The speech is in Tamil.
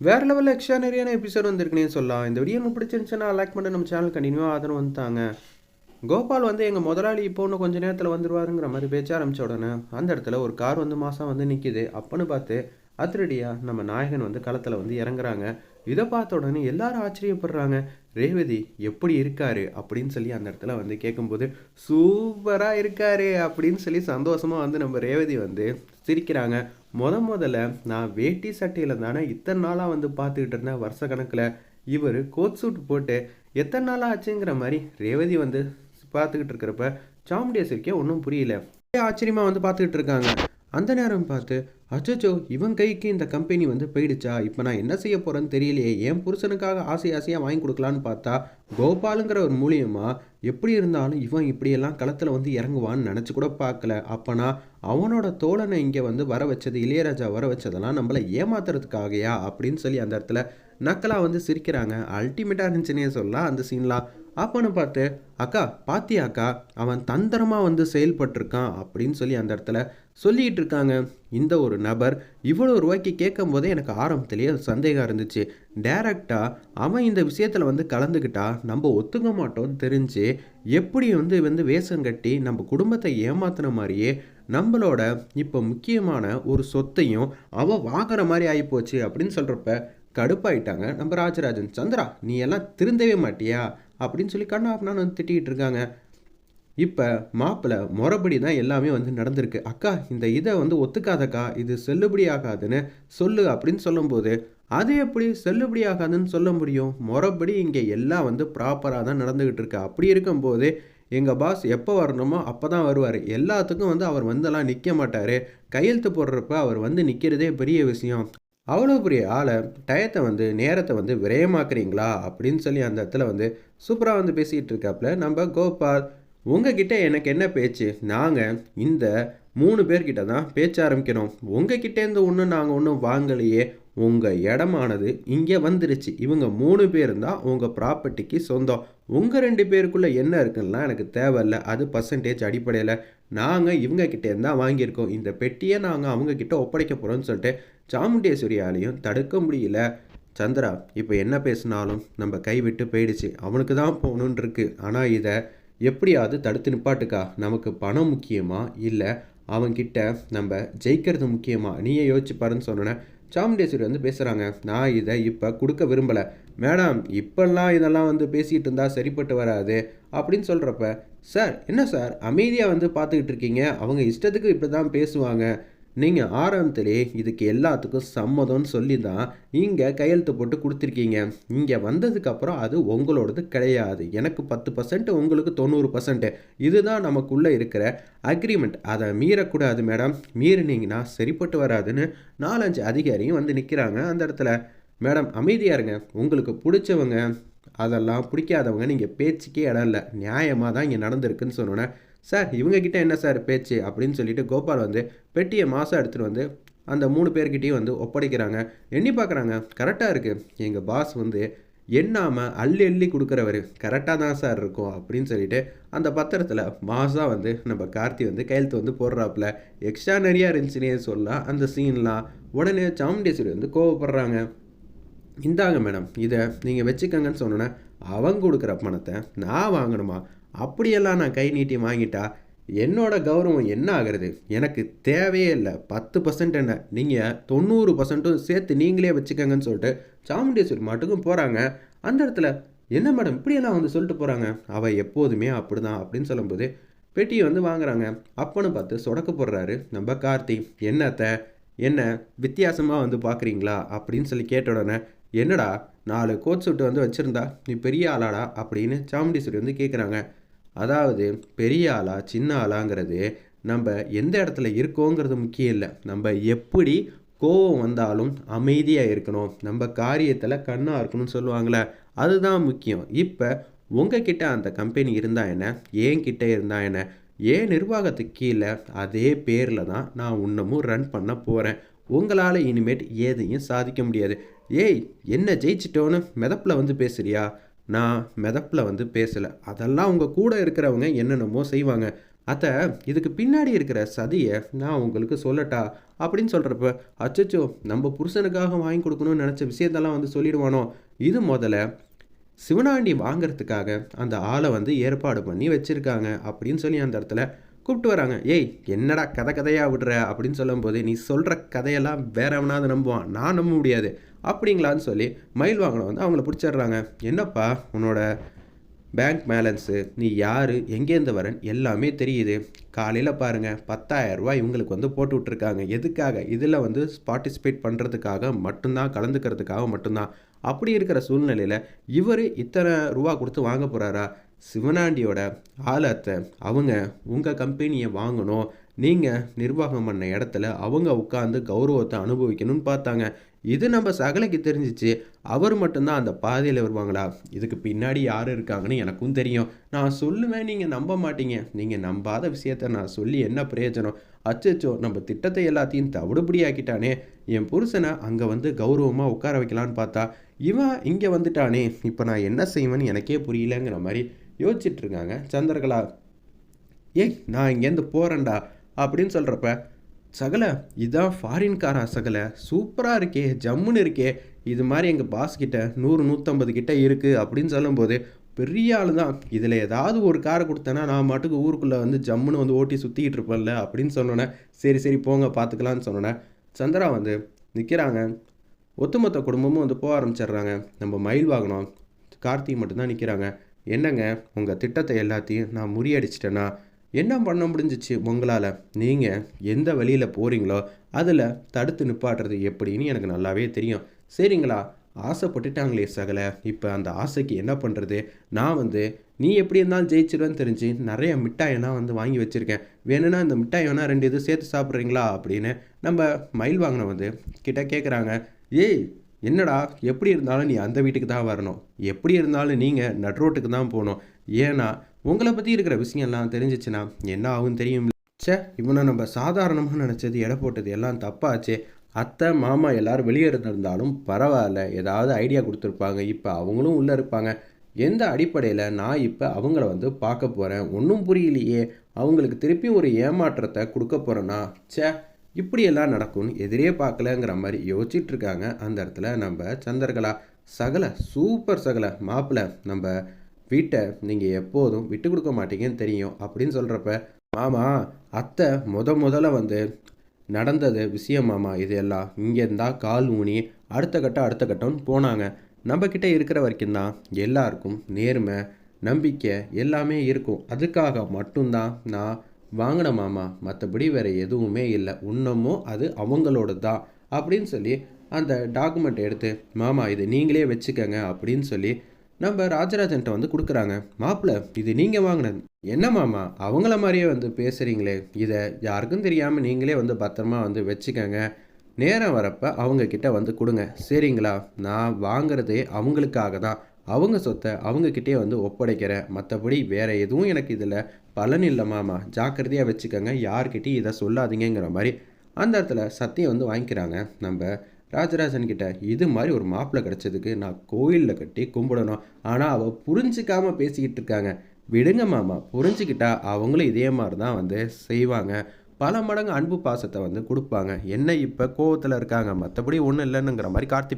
வேறு லெவலில் எக்ஸ்ட்ரானரியான எபிசோட் வந்திருக்குனே சொல்லலாம். இந்த வீடியோ உங்களுக்கு பிடிச்சிருந்துச்சுன்னா லைக் பண்ணி நம்ம சேனல் கண்டினியூவாக ஆதரவு வந்துட்டாங்க. கோபால் வந்து எங்கள் முதலாளி இப்போ இன்னும் கொஞ்சம் நேரத்தில் வந்துடுவாருங்கிற மாதிரி பேச்ச ஆரம்பித்த உடனே அந்த இடத்துல ஒரு கார் வந்து மாதம் வந்து நிற்கிது அப்போன்னு பார்த்து அதிரடியாக நம்ம நாயகன் வந்து களத்தில் வந்து இறங்குறாங்க. இதை பார்த்த உடனே எல்லாரும் ஆச்சரியப்படுறாங்க. ரேவதி எப்படி இருக்காரு? அப்படின்னு சொல்லி அந்த இடத்துல வந்து கேட்கும்போது சூப்பராக இருக்காரு அப்படின்னு சொல்லி சந்தோஷமாக வந்து நம்ம ரேவதி வந்து சிரிக்கிறாங்க. முத முதல்ல நான் வேட்டி சட்டையில் தானே இத்தனை நாளாக வந்து பார்த்துக்கிட்டு இருந்தேன் வருஷ கணக்கில் இவர் கோட் சூட் போட்டு எத்தனை நாளாக ஆச்சுங்கிற மாதிரி ரேவதி வந்து பார்த்துக்கிட்டு இருக்கிறப்ப சாமுண்டேஸ்வரிக்கே ஒன்றும் புரியல. ஆச்சரியமாக வந்து பார்த்துக்கிட்டு இருக்காங்க. அந்த நேரம் பார்த்து அச்சோ இவன் கைக்கு இந்த கம்பெனி வந்து போயிடுச்சா? இப்போ நான் என்ன செய்ய போகிறேன்னு தெரியலையே. என் புருஷனுக்காக ஆசை ஆசையாக வாங்கி கொடுக்கலான்னு பார்த்தா கோபாலுங்கிற ஒரு மூலியமாக எப்படி இருந்தாலும் இவன் இப்படியெல்லாம் களத்தில் வந்து இறங்குவான்னு நினச்சி கூட பார்க்கல. அப்போனா அவனோட தோழனை இங்கே வந்து வர வச்சது இளையராஜா வர வச்சதெல்லாம் நம்மளை ஏமாத்துறதுக்காகயா? அப்படின்னு சொல்லி அந்த இடத்துல நக்கலாக வந்து சிரிக்கிறாங்க. அல்டிமேட்டாக இருந்துச்சுன்னே சொல்லலாம். அந்த சீன்லாம் அப்போன்னு பார்த்து அக்கா பாத்தியா அக்கா? அவன் தந்திரமாக வந்து செயல்பட்டிருக்கான் அப்படின்னு சொல்லி அந்த இடத்துல சொல்லிகிட்டு இருக்காங்க. இந்த ஒரு நபர் இவ்வளோ ரூபாய்க்கு கேட்கும் போதே எனக்கு ஆரம்பத்திலேயே சந்தேகம் இருந்துச்சு. டேரக்டாக அவன் இந்த விஷயத்தில் வந்து கலந்துக்கிட்டா நம்ம ஒத்துக்க மாட்டோம்னு தெரிஞ்சு எப்படி வந்து வந்து வேஷம் கட்டி நம்ம குடும்பத்தை ஏமாத்தின மாதிரியே நம்மளோட இப்போ முக்கியமான ஒரு சொத்தையும் அவன் வாங்குற மாதிரி ஆகிப்போச்சு அப்படின்னு சொல்கிறப்ப கடுப்பாயிட்டாங்க நம்ம ராஜராஜன். சந்திரா நீ எல்லாம் திருந்தவே மாட்டியா? அப்படின்னு சொல்லி கண்ணா அப்படின்னு வந்து திட்டிகிட்டு இருக்காங்க. இப்போ மாப்பிள்ளை முறைப்படி தான் எல்லாமே வந்து நடந்திருக்கு. அக்கா இந்த இதை வந்து ஒத்துக்காதக்கா இது செல்லுபடி ஆகாதுன்னு சொல்லு அப்படின்னு சொல்லும்போது அது எப்படி செல்லுபடி ஆகாதுன்னு சொல்ல முடியும்? முறைப்படி இங்கே எல்லாம் வந்து ப்ராப்பராக தான் நடந்துக்கிட்டு இருக்கு. அப்படி இருக்கும்போது எங்கள் பாஸ் எப்போ வரணுமோ அப்போ தான் வருவார். எல்லாத்துக்கும் வந்து அவர் வந்தெல்லாம் நிற்க மாட்டார். கையெழுத்து போடுறப்ப அவர் வந்து நிற்கிறதே பெரிய விஷயம். அவ்வளோ பெரிய ஆளை டயத்தை வந்து நேரத்தை வந்து விரயமாக்குறீங்களா? அப்படின்னு சொல்லி அந்த இடத்துல வந்து சூப்பராக வந்து பேசிகிட்டு இருக்காப்புல. நம்ம கோபால் உங்ககிட்ட எனக்கு என்ன பேச்சு? நாங்கள் இந்த மூணு பேர்கிட்ட தான் பேச்ச ஆரம்பிக்கணும். உங்ககிட்டேருந்து ஒன்றும் நாங்கள் ஒன்றும் வாங்கலையே. உங்கள் இடமானது இங்கே வந்துருச்சு. இவங்க மூணு பேர் தான் உங்கள் ப்ராப்பர்ட்டிக்கு சொந்தம். உங்கள் ரெண்டு பேருக்குள்ளே என்ன இருக்குன்னா எனக்கு தேவையில்ல. அது பர்சன்டேஜ் அடிப்படையில் நாங்கள் இவங்கக்கிட்டேருந்து தான் வாங்கியிருக்கோம். இந்த பெட்டியை நாங்கள் அவங்கக்கிட்ட ஒப்படைக்க போகிறோம்னு சொல்லிட்டு சாமுண்டேஸ்வரியாலையும் தடுக்க முடியல. சந்திரா இப்போ என்ன பேசினாலும் நம்ம கைவிட்டு போயிடுச்சு. அவனுக்கு தான் போகணுன்னு இருக்கு. ஆனால் இதை எப்படியாவது தடுத்து நிப்பாட்டுக்கா? நமக்கு பணம் முக்கியமா? இல்லை அவன்கிட்ட நம்ம ஜெயிக்கிறது முக்கியமாக நீயே யோசிச்சு பாருன்னு சொன்னேன் சாமுண்டேஸ்வரி வந்து பேசுகிறாங்க நான் இதை இப்போ கொடுக்க விரும்பலை. மேடம் இப்பெல்லாம் இதெல்லாம் வந்து பேசிகிட்டு இருந்தால் சரிப்பட்டு வராது. அப்படின்னு சொல்கிறப்ப சார் என்ன சார்? அமைதியாக வந்து பார்த்துக்கிட்டு இருக்கீங்க. அவங்க இஷ்டத்துக்கு இப்படி தான் பேசுவாங்க. நீங்கள் ஆரம்பத்திலே இதுக்கு எல்லாத்துக்கும் சம்மதம்னு சொல்லி தான் நீங்கள் கையெழுத்து போட்டு கொடுத்துருக்கீங்க. இங்கே வந்ததுக்கப்புறம் அது உங்களோடது கிடையாது. எனக்கு பத்து பர்சன்ட் உங்களுக்கு தொண்ணூறு பர்சன்ட் இதுதான் நமக்குள்ளே இருக்கிற அக்ரிமெண்ட் அதை மீறக்கூடாது மேடம். மீறினீங்கன்னா சரிப்பட்டு வராதுன்னு நாலஞ்சு அதிகாரியும் வந்து நிற்கிறாங்க அந்த இடத்துல. மேடம் அமைதியாக இருங்க. உங்களுக்கு பிடிச்சவங்க அதெல்லாம் பிடிக்காதவங்க நீங்கள் பேச்சுக்கே இடம் இல்லை. நியாயமாக தான் இங்கே நடந்திருக்குன்னு சொன்னோன்னே சார் இவங்கக்கிட்ட என்ன சார் பேச்சு? அப்படின்னு சொல்லிட்டு கோபால் வந்து பெட்டியை மாதம் எடுத்துகிட்டு வந்து அந்த மூணு பேர்கிட்டையும் வந்து ஒப்படைக்கிறாங்க. எண்ணி பார்க்குறாங்க. கரெக்டாக இருக்குது எங்கள் பாஸ் வந்து எண்ணாமல் அள்ளி அள்ளி கொடுக்குறவர். கரெக்டாக தான் சார் இருக்கும். அப்படின்னு சொல்லிட்டு அந்த பத்திரத்தில் மாசாக வந்து நம்ம கார்த்தி வந்து கையெழுத்து வந்து போடுறாப்புல. எக்ஸ்ட்ரா நிறையா இருந்துச்சுனே சொல்லலாம் அந்த சீன்லாம். உடனே சாமுண்டேஸ்வரி வந்து கோவப்படுறாங்க. இந்தாங்க மேடம் இதை நீங்கள் வச்சுக்கங்கன்னு சொன்னோன்னே அவங்க கொடுக்குற பணத்தை நான் வாங்கணுமா? அப்படியெல்லாம் நான் கை நீட்டி வாங்கிட்டா என்னோடய கௌரவம் என்ன ஆகிறது? எனக்கு தேவையே இல்லை. பத்து பர்சன்ட் என்ன? நீங்கள் தொண்ணூறு பர்சன்ட்டும் சேர்த்து நீங்களே வச்சுக்கோங்கன்னு சொல்லிட்டு சாமுண்டேஸ்வரி மாட்டுக்கும் போகிறாங்க அந்த இடத்துல என்ன மேடம் இப்படியெல்லாம் வந்து சொல்லிட்டு போகிறாங்க அவள் எப்போதுமே அப்படி தான் அப்படின்னு சொல்லும்போது பெட்டியை வந்து வாங்குறாங்க. அப்பன்னு பார்த்து சொடக்க போடுறாரு. நம்ம கார்த்தி என்னத்த? என்ன வித்தியாசமாக வந்து பார்க்குறீங்களா அப்படின்னு சொல்லி கேட்ட உடனே என்னடா நாலு கோட் சூட்டு வந்து வச்சுருந்தா நீ பெரிய ஆளாடா அப்படின்னு சாமுண்டி சாமுண்டீஸ்வரி வந்து கேட்குறாங்க அதாவது பெரிய ஆளா சின்ன ஆளாங்கிறது நம்ம எந்த இடத்துல இருக்கோங்கிறது முக்கியம் இல்லை. நம்ம எப்படி கோவம் வந்தாலும் அமைதியாக இருக்கணும். நம்ம காரியத்தில் கண்ணாக இருக்கணும்னு சொல்லுவாங்களே அதுதான் முக்கியம். இப்போ உங்ககிட்ட அந்த கம்பெனி இருந்தால் என்ன? ஏன் கிட்டே இருந்தால் என்ன? ஏன் நிர்வாகத்துக்கு கீழே அதே பேரில் தான் நான் இன்னமும் ரன் பண்ண போகிறேன் உங்களால் இனிமேட் எதையும் சாதிக்க முடியாது. ஏய் என்ன ஜெயிச்சிட்டோன்னு மெதப்பில் வந்து பேசுறியா? நான் மெதப்பில் வந்து பேசலை. அதெல்லாம் உங்கள் கூட இருக்கிறவங்க என்னென்னமோ செய்வாங்க. அத்தை இதுக்கு பின்னாடி இருக்கிற சதியை நான் உங்களுக்கு சொல்லட்டா? அப்படின்னு சொல்கிறப்ப அச்சச்சோ நம்ம புருஷனுக்காக வாங்கி கொடுக்கணும்னு நினச்ச விஷயத்தெல்லாம் வந்து சொல்லிடுவானோ? இது முதல்ல சிவனாண்டி வாங்குறதுக்காக அந்த ஆளை வந்து ஏற்பாடு பண்ணி வச்சுருக்காங்க அப்படின்னு சொல்லி அந்த இடத்துல கூப்பிட்டு வராங்க. ஏய் என்னடா கதை கதையாக விடுற? அப்படின்னு சொல்லும்போது நீ சொல்கிற கதையெல்லாம் வேற எவனாவது நம்புவான். நான் நம்ப முடியாது. அப்படிங்களான்னு சொல்லி மயில் வாங்கின வந்து அவங்கள பிடிச்சிடுறாங்க. என்னப்பா உன்னோட பேங்க் பேலன்ஸு? நீ யார்? எங்கேருந்து வரேன்? எல்லாமே தெரியுது. காலையில் பாருங்கள் பத்தாயிரரூபா இவங்களுக்கு வந்து போட்டு விட்ருக்காங்க எதுக்காக? இதில் வந்து பார்ட்டிசிபேட் பண்ணுறதுக்காக மட்டும்தான் கலந்துக்கிறதுக்காக மட்டும்தான். அப்படி இருக்கிற சூழ்நிலையில் இவர் இத்தனை ரூபா கொடுத்து வாங்க போகிறாரா சிவனாண்டியோட ஆலத்தை அவங்க உங்கள் கம்பெனியை வாங்கணும். நீங்கள் நிர்வாகம் பண்ண இடத்துல அவங்க உட்காந்து கௌரவத்தை அனுபவிக்கணும்னு பார்த்தாங்க. இது நம்ம சகலைக்கு தெரிஞ்சிச்சு. அவர் மட்டும்தான் அந்த பாதையில் வருவாங்களா? இதுக்கு பின்னாடி யார் இருக்காங்கன்னு எனக்கும் தெரியும். நான் சொல்லுவேன் நீங்கள் நம்ப மாட்டீங்க. நீங்கள் நம்பாத விஷயத்த நான் சொல்லி என்ன பிரயோஜனம்? அச்சச்சோ நம்ம திட்டத்தை எல்லாத்தையும் தவிடுபடி ஆக்கிட்டானே. என் புருஷனை அங்கே வந்து கௌரவமாக உட்கார வைக்கலான்னு பார்த்தா இவன் இங்கே வந்துட்டானே. இப்போ நான் என்ன செய்வேன்னு எனக்கே புரியலங்கிற மாதிரி யோசிச்சுட்டு இருக்காங்க சந்திரகலா ஏய் நான் இங்கேருந்து போகிறேன்டா அப்படின்னு சொல்கிறப்ப சகல இதான் ஃபாரின்காரா சகல? சூப்பராக இருக்கே ஜம்முன்னு இருக்கே. இது மாதிரி எங்கள் பாஸ் கிட்ட நூறு நூற்றம்பது கிட்ட இருக்குது அப்படின்னு சொல்லும்போது பெரிய ஆள் தான். இதில் ஏதாவது ஒரு காரை கொடுத்தேன்னா நான் மட்டுக்கு ஊருக்குள்ளே வந்து ஜம்முன்னு வந்து ஓட்டி சுற்றிக்கிட்டு இருப்பேன்ல அப்படின்னு சொன்னோன்னே சரி சரி போங்க பார்த்துக்கலான்னு சொன்னோன்னே சந்திரா வந்து நிற்கிறாங்க ஒட்டுமொத்த குடும்பமும் வந்து போக ஆரம்பிச்சிடுறாங்க. நம்ம மயில் வாங்கினோம் கார்த்திகை மட்டும்தான் நிற்கிறாங்க என்னங்க? உங்கள் திட்டத்தை எல்லாத்தையும் நான் முறியடிச்சிட்டேன்னா என்ன பண்ண முடிஞ்சிச்சு உங்களால்? நீங்கள் எந்த வழியில் போகிறீங்களோ அதில் தடுத்து நிப்பாட்டுறது எப்படின்னு எனக்கு நல்லாவே தெரியும். சரிங்களா? ஆசைப்பட்டுட்டாங்களே சகல. இப்போ அந்த ஆசைக்கு என்ன பண்ணுறது நான் வந்து நீ எப்படி இருந்தாலும் ஜெயிச்சிருவேன்னு தெரிஞ்சு நிறைய மிட்டாயெல்லாம் வந்து வாங்கி வச்சுருக்கேன். வேணும்னா இந்த மிட்டாய் வேணால் ரெண்டு இது சேர்த்து சாப்பிட்றீங்களா? அப்படின்னு நம்ம மயில் வாங்கின வந்து கிட்ட கேட்குறாங்க ஏய் என்னடா எப்படி இருந்தாலும் நீ அந்த வீட்டுக்கு தான் வரணும். எப்படி இருந்தாலும் நீங்கள் நட்ரோட்டுக்கு தான் போகணும். ஏன்னா உங்களை பற்றி இருக்கிற விஷயம்லாம் தெரிஞ்சிச்சுன்னா என்ன ஆகும் தெரியும் சே இவனை நம்ம சாதாரணமாக நினச்சது எடை போட்டது எல்லாம் தப்பாச்சு. அத்தை மாமா எல்லோரும் வெளியே இருந்திருந்தாலும் பரவாயில்ல. ஏதாவது ஐடியா கொடுத்துருப்பாங்க. இப்போ அவங்களும் உள்ளே இருப்பாங்க. எந்த அடிப்படையில் நான் இப்போ அவங்கள வந்து பார்க்க போகிறேன் ஒன்றும் புரியலையே. அவங்களுக்கு திருப்பி ஒரு ஏமாற்றத்தை கொடுக்க போகிறேன்னா சே இப்படியெல்லாம் நடக்கும்னு எதிரே பார்க்கலங்கிற மாதிரி யோசிச்சுட்டு இருக்காங்க அந்த இடத்துல நம்ம சந்திரகலா சகல சூப்பர் சகல மாப்பிள்ள நம்ம வீட்டை நீங்கள் எப்போதும் விட்டு கொடுக்க மாட்டீங்கன்னு தெரியும் அப்படின்னு சொல்கிறப்ப மாமா அத்தை முத முதல்ல வந்து நடந்தது விஷயம் மாமா இது எல்லாம் இங்கே இருந்தால் கால் ஊனி அடுத்த கட்டம் அடுத்த கட்டம்னு போனாங்க. நம்மக்கிட்ட இருக்கிற வரைக்கும் தான் எல்லாருக்கும் நேர்மை நம்பிக்கை எல்லாமே இருக்கும். அதுக்காக மட்டும்தான் நான் வாங்கின மாமா மற்றபடி வேறு எதுவுமே இல்லை. இன்னமும் அது அவங்களோட தான் அப்படின்னு சொல்லி அந்த டாக்குமெண்ட் எடுத்து மாமா இது நீங்களே வச்சுக்கங்க அப்படின்னு சொல்லி நம்ம ராஜராஜன்ட்ட வந்து கொடுக்குறாங்க. மாப்பிள்ள இது நீங்கள் வாங்கினது. என்ன மாமா அவங்கள மாதிரியே வந்து பேசுகிறீங்களே இதை யாருக்கும் தெரியாமல் நீங்களே வந்து பத்திரமா வந்து வச்சுக்கோங்க. நேரம் வரப்போ அவங்கக்கிட்ட வந்து கொடுங்க. சரிங்களா? நான் வாங்குறதே அவங்களுக்காக தான் அவங்க சொத்தை அவங்கக்கிட்டே வந்து ஒப்படைக்கிறேன். மற்றபடி வேறு எதுவும் எனக்கு இதில் பலன் இல்லை மாமா. ஜாக்கிரதையாக வச்சுக்கோங்க. யார்கிட்டையும் இதை சொல்லாதீங்கிற மாதிரி அந்த இடத்துல சத்தியம் வந்து வாங்கிக்கிறாங்க. நம்ம ராஜராஜன் கிட்ட இது மாதிரி ஒரு மாப்பிள்ளை கிடச்சதுக்கு நான் கோயிலில் கட்டி கும்பிடணும். ஆனால் அவள் புரிஞ்சிக்காமல் பேசிக்கிட்டு இருக்காங்க. விடுங்க மாமா. புரிஞ்சுக்கிட்டா அவங்களும் இதே மாதிரி தான் வந்து செய்வாங்க. பல மடங்கு அன்பு பாசத்தை வந்து கொடுப்பாங்க. என்ன இப்போ கோவத்தில் இருக்காங்க? மற்றபடி ஒன்றும் இல்லைன்னுங்கிற மாதிரி கார்த்திக்